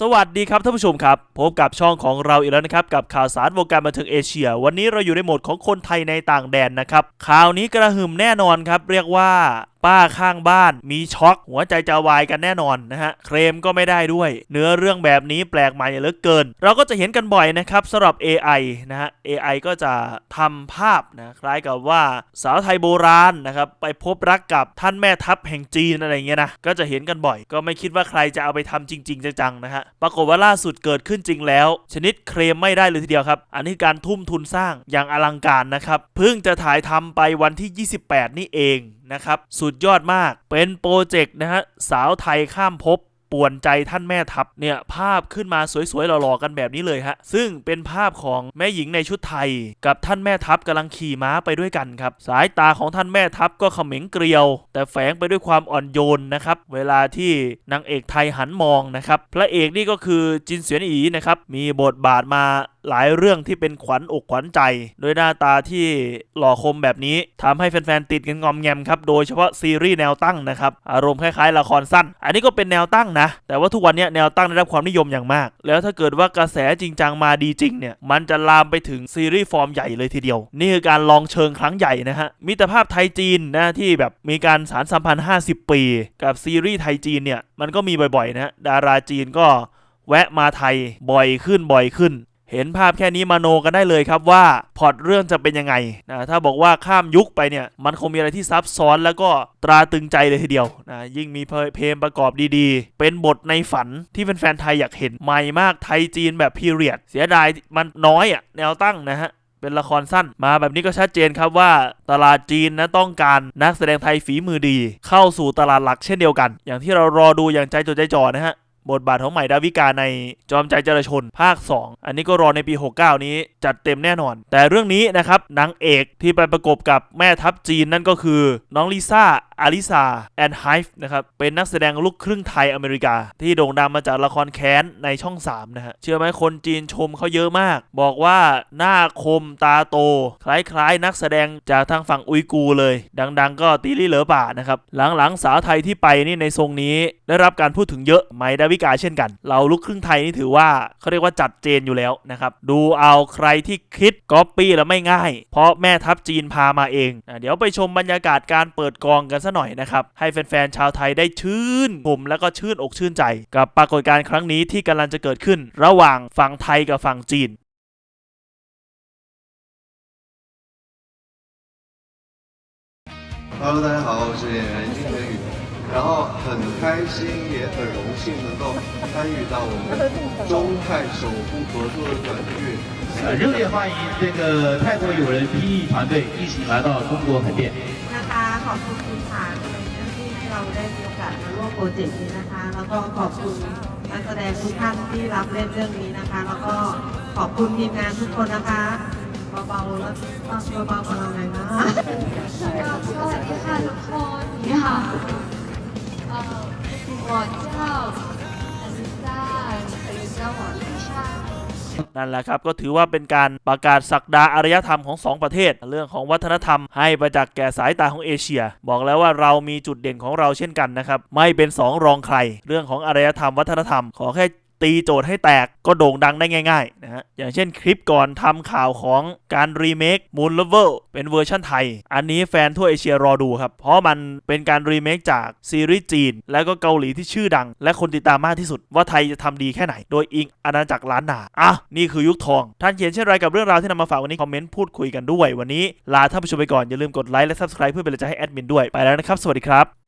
สวัสดีครับท่านผู้ชมครับ พบกับช่องของเราอีกแล้วนะครับ กับข่าวสารวงการบันเทิงเอเชีย วันนี้เราอยู่ในโหมดของคนไทยในต่างแดนนะครับข่าวนี้กระหึ่มแน่นอนครับ เรียกว่าป้าข้างบ้าน มีช็อกหัวใจจะวายกันแน่นอนนะฮะเคลมก็ไม่ได้ด้วย เนื้อเรื่องแบบนี้แปลกใหม่เหลือเกิน เราก็จะเห็นกันบ่อยนะครับสำหรับ AI นะฮะ AI ก็จะทำภาพนะคล้ายกับว่าสาวไทยโบราณนะครับไปพบรักกับท่านแม่ทัพแห่งจีนอะไรเงี้ยนะก็จะเห็นกันบ่อย ก็ไม่คิดว่าใครจะเอาไปทำจริง ๆจังๆนะฮะปรากฏว่าล่าสุดเกิดขึ้นจริงแล้ว ชนิดเคลมไม่ได้เลยทีเดียวครับ อันนี้การทุ่มทุนสร้างอย่างอลังการนะครับเพิ่งจะถ่ายทำไปวันที่ 28 นี่เองนะครับ สุดยอดมากเป็นโปรเจกต์นะฮะสาวไทยข้ามภพป่วนใจท่านแม่ทัพเนี่ยภาพขึ้นมาสวยๆหล่อๆกันแบบนี้เลยฮะซึ่งเป็นภาพของแม่หญิงในชุดไทย กับท่านแม่ทัพกำลังขี่ม้าไปด้วยกันครับ สายตาของท่านแม่ทัพก็เขม็งเกลียว แต่แฝงไปด้วยความอ่อนโยนนะครับเวลาที่นางเอกไทยหันมองนะครับพระเอกนี่ก็คือจินเสวียนอีนะครับมีบทบาทมา หลายเรื่องที่เป็นขวัญอกขวัญใจ โดยหน้าตาที่หล่อคมแบบนี้ทำให้แฟนๆติดกันงอมแงมครับ โดยเฉพาะซีรีส์แนวตั้งนะครับ อารมณ์คล้ายๆละครสั้น อันนี้ก็เป็นแนวตั้งนะ แต่ว่าทุกวันนี้แนวตั้งได้รับความนิยมอย่างมาก แล้วถ้าเกิดว่ากระแสจริงจังมาดีจริงเนี่ย มันจะลามไปถึงซีรีส์ฟอร์มใหญ่เลยทีเดียว นี่คือการลองเชิงครั้งใหญ่นะฮะ มิตรภาพไทยจีนนะที่แบบมีการสารสัมพันธ์ 50 ปี กับซีรีส์ไทยจีนเนี่ย มันก็มีบ่อยๆนะ ดาราจีนก็แวะมาไทยบ่อยขึ้นบ่อยขึ้น เห็นภาพแค่นี้มาโนกันได้เลยครับว่าพอตเรื่องจะเป็นยังไงนะถ้าบอกว่าข้ามยุคไปเนี่ยมันคงมีอะไรที่ซับซ้อนแล้วก็ตราตรึงใจเลยทีเดียวนะยิ่งมีเพลงประกอบดีๆ เป็นบทในฝันที่แฟนๆไทยอยากเห็นใหม่มากไทยจีนแบบพีเรียด เสียดายมันน้อยอะแนวตั้งนะฮะเป็นละครสั้นมาแบบนี้ก็ชัดเจนครับว่าตลาดจีนนะต้องการนักแสดงไทยฝีมือดี เข้าสู่ตลาดหลักเช่นเดียวกัน อย่างที่เรารอดูอย่างใจจดใจจ่อนะฮะ บทบาทของใหม่ดาวิกาในจอมใจจรชนภาค 2 อันนี้ก็รอในปี 69 นี้จัดเต็มแน่นอน แต่เรื่องนี้นะครับนางเอกที่ไปประกบกับแม่ทัพจีนนั่นก็คือน้องลิซ่าอาริซาแอนไฮฟ์นะครับ เป็นนักแสดงลูกครึ่งไทยอเมริกา ที่โด่งดังมาจากละครแค้นในช่อง 3 นะฮะ เชื่อไหมคนจีนชมเขาเยอะมาก บอกว่าหน้าคมตาโต คล้ายๆ นักแสดงจากทางฝั่งอุยกูเลย ดังๆ ก็ตีลี่เหลือป่านะครับ หลังๆ สาวไทยที่ไปนี่ในทรงนี้ ได้รับการพูดถึงเยอะไหมดาวิกาเช่นกัน เราลูกครึ่งไทยนี่ถือว่าเขาเรียกว่าจัดเจนอยู่แล้วนะครับดูเอาใครที่คิดก๊อปปี้แล้วไม่ง่าย เพราะแม่ทัพจีนพามาเองเดี๋ยวไปชมบรรยากาศการเปิดกองกันซะหน่อยนะครับ ให้แฟนๆชาวไทยได้ชื่นชมแล้วก็ชื่นอกชื่นใจ กับปรากฏการณ์ครั้งนี้ที่กำลังจะเกิดขึ้น ระหว่างฝั่งไทยกับฝั่งจีน Hello，大家好，我是演员金哲宇，然后很开心也很荣幸能够参与到我们中泰首部合作的短剧。呃，热烈欢迎这个泰国友人 PE 团队一起来到中国横店。 นะคะขอบคุณคุณฐานที่ให้เราได้มีโอกาสมาร่วมโปรเจกต์นี้นะคะ แล้วก็ขอบคุณนักแสดงทุกท่านที่รับเล่นเรื่องนี้นะคะ แล้วก็ขอบคุณทีมงานทุกคนนะคะเบาๆแล้วต้องเบาๆกับเราหน่อยนะ สวัสดีค่ะทุกคน你好呃我叫อลิซา可以叫我丽莎 นั่นแหละครับก็ถือว่าเป็นการประกาศศักดาอารยธรรมของสองประเทศ เรื่องของวัฒนธรรมให้ประจักษ์แก่สายตาของเอเชีย บอกแล้วว่าเรามีจุดเด่นของเราเช่นกันนะครับไม่เป็นสองรองใคร เรื่องของอารยธรรมวัฒนธรรมขอแค่ ตีโจทย์ให้แตกก็โด่งดังได้ง่ายๆนะฮะอย่างเช่นคลิปก่อนทำข่าวของการรีเมค Moon Lover เป็นเวอร์ชั่นไทย อันนี้แฟนทั่วเอเชียรอดูครับ เพราะมันเป็นการรีเมคจากซีรีส์จีน และก็เกาหลีที่ชื่อดัง และคนติดตามมากที่สุดว่าไทยจะทำดีแค่ไหน โดยอิงอาณาจักรล้านนาอะนี่คือยุคทอง ท่านเขียนเช่นไรกับเรื่องราวที่นำมาฝากวันนี้คอมเมนต์พูดคุยกันด้วย วันนี้ลาท่านผู้ชมไปก่อนอย่าลืมกดไลค์และ subscribe เพื่อเป็นกำลังใจให้แอดมินด้วยไปแล้วนะครับสวัสดีครับ